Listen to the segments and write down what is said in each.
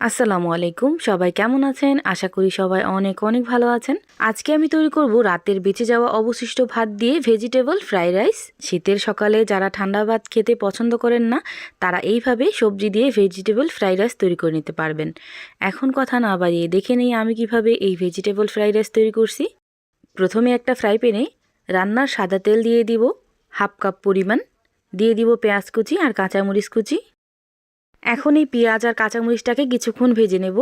আসসালামু আলাইকুম। সবাই কেমন আছেন? আশা করি সবাই অনেক অনেক ভালো আছেন। আজকে আমি তৈরি করব রাতের বেঁচে যাওয়া অবশিষ্ট ভাত দিয়ে ভেজিটেবল ফ্রাইড রাইস শীতের সকালে যারা ঠান্ডা ভাত খেতে পছন্দ করেন না, তারা এইভাবে সবজি দিয়ে ভেজিটেবল ফ্রাইড রাইস তৈরি করে নিতে পারবেন। এখন কথা না বাড়িয়ে দেখে নেই আমি কীভাবে এই ভেজিটেবল ফ্রাইড রাইস তৈরি করছি। প্রথমে একটা ফ্রাই প্যানে রান্নার সাদা তেল দিয়ে দিব, হাফ কাপ পরিমাণ। দিয়ে দিব পেঁয়াজ কুচি আর কাঁচামরিচ কুচি। এখন এই পেঁয়াজ আর কাঁচামরিচটাকে কিছুক্ষণ ভেজে নেব।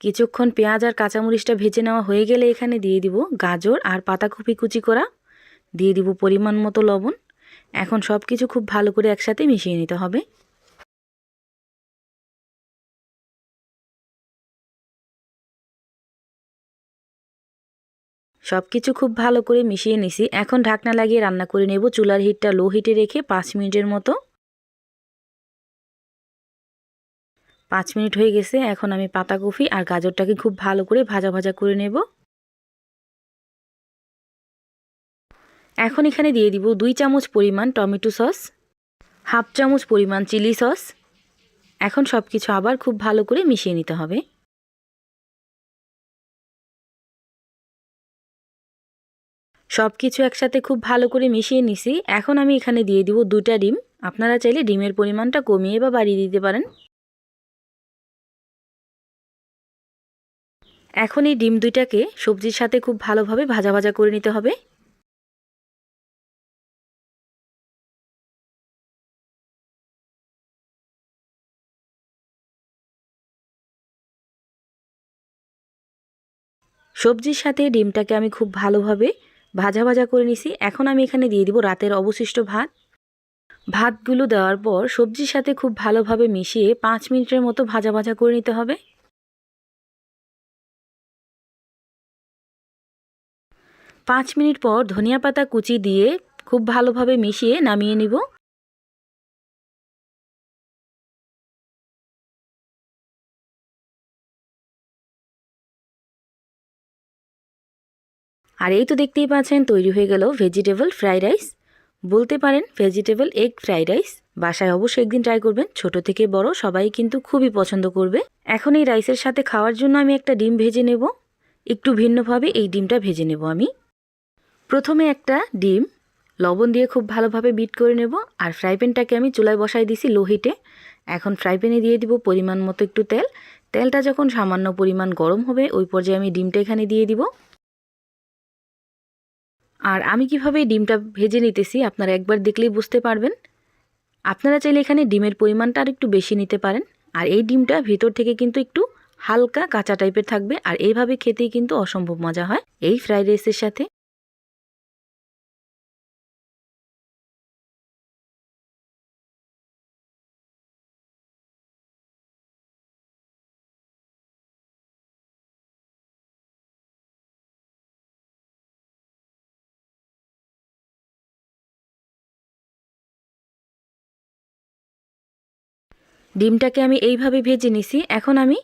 কিছুক্ষণ পেঁয়াজ আর কাঁচামরিচটা ভেজে নেওয়া হয়ে গেলে এখানে দিয়ে দিব গাজর আর পাতাকপি কুচি করা। দিয়ে দিব পরিমাণ মতো লবণ। এখন সব কিছু খুব ভালো করে একসাথে মিশিয়ে নিতে হবে। সব কিছু খুব ভালো করে মিশিয়ে নিছি। এখন ঢাকনা লাগিয়ে রান্না করে নেব। চুলার হিটটা লো হিটে রেখে পাঁচ মিনিটের মতো। পাঁচ মিনিট হয়ে গেছে। এখন আমি পাতাকপি আর গাজরটাকে খুব ভালো করে ভাজা ভাজা করে নেব। এখন এখানে দিয়ে দিব দুই চামচ পরিমাণ টমেটো সস, হাফ চামচ পরিমাণ চিলি সস। এখন সব কিছু আবার খুব ভালো করে মিশিয়ে নিতে হবে। সব কিছু একসাথে খুব ভালো করে মিশিয়ে নিছি। এখন আমি এখানে দিয়ে দিব দুটা ডিম। আপনারা চাইলে ডিমের পরিমাণটা কমিয়ে বা বাড়িয়ে দিতে পারেন। এখন এই ডিম দুইটাকে সবজির সাথে খুব ভালোভাবে ভাজা ভাজা করে নিতে হবে। সবজির সাথে ডিমটাকে আমি খুব ভালোভাবে ভাজা ভাজা করে নিছি। এখন আমি এখানে দিয়ে দিব রাতের অবশিষ্ট ভাত। ভাতগুলো দেওয়ার পর সবজির সাথে খুব ভালোভাবে মিশিয়ে পাঁচ মিনিটের মতো ভাজা ভাজা করে নিতে হবে। পাঁচ মিনিট পর ধনিয়া পাতা কুচি দিয়ে খুব ভালোভাবে মিশিয়ে নামিয়ে নিব। আর এই তো দেখতেই পাচ্ছেন, তৈরি হয়ে গেল ভেজিটেবল ফ্রাইড রাইস বলতে পারেন ভেজিটেবল এগ ফ্রাইড রাইস বাসায় অবশ্যই একদিন ট্রাই করবেন, ছোট থেকে বড়, সবাই কিন্তু খুবই পছন্দ করবে। এখন এই রাইসের সাথে খাওয়ার জন্য আমি একটা ডিম ভেজে নেব। একটু ভিন্নভাবে এই ডিমটা ভেজে নেব আমি। প্রথমে একটা ডিম, লবণ দিয়ে খুব ভালোভাবে বিট করে নেব। আর ফ্রাই প্যানটাকে আমি চুলায় বসাই দিছি লো হিটে এখন ফ্রাই প্যানে দিয়ে দিব পরিমাণ মতো একটু তেল। তেলটা যখন সামান্য পরিমাণ গরম হবে, ওই পর্যায়ে আমি ডিমটা এখানে দিয়ে দিব। আর আমি কীভাবে ডিমটা ভেজে নিতেছি আপনারা একবার দেখলেই বুঝতে পারবেন। আপনারা চাইলে এখানে ডিমের পরিমাণটা আর একটু বেশি নিতে পারেন। আর এই ডিমটা ভিতর থেকে কিন্তু একটু হালকা কাঁচা টাইপের থাকবে। আর এইভাবে খেতেই কিন্তু অসম্ভব মজা হয়। এই ফ্রাইড রাইসের সাথে ডিমটাকে আমি এইভাবে ভেজে নিছি, এখন আমি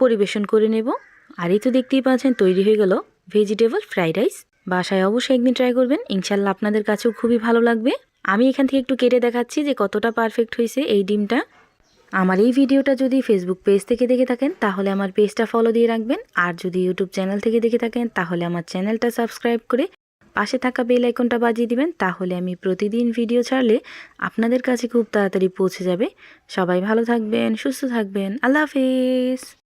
পরিবেশন করে নেব। আর এই তো দেখতেই পাচ্ছেন, তৈরি হয়ে গেল ভেজিটেবল ফ্রাইড রাইস বাসায় অবশ্যই একদিন ট্রাই করবেন ইনশাল্লাহ আপনাদের কাছেও খুবই ভালো লাগবে। আমি এখান থেকে একটু কেটে দেখাচ্ছি যে কতটা পারফেক্ট হয়েছে এই ডিমটা। আমার এই ভিডিওটা যদি ফেসবুক পেজ থেকে দেখে থাকেন, তাহলে আমার পেজটা ফলো দিয়ে রাখবেন। আর যদি ইউটিউব চ্যানেল থেকে দেখে থাকেন, তাহলে আমার চ্যানেলটা সাবস্ক্রাইব করে পাশে থাকা বেল আইকনটা বাজিয়ে দিবেন, তাহলে আমি প্রতিদিন ভিডিও ছাড়লে আপনাদের কাছে খুব তাড়াতাড়ি পৌঁছে যাবে। সবাই ভালো থাকবেন, সুস্থ থাকবেন। আল্লাহ হাফিজ।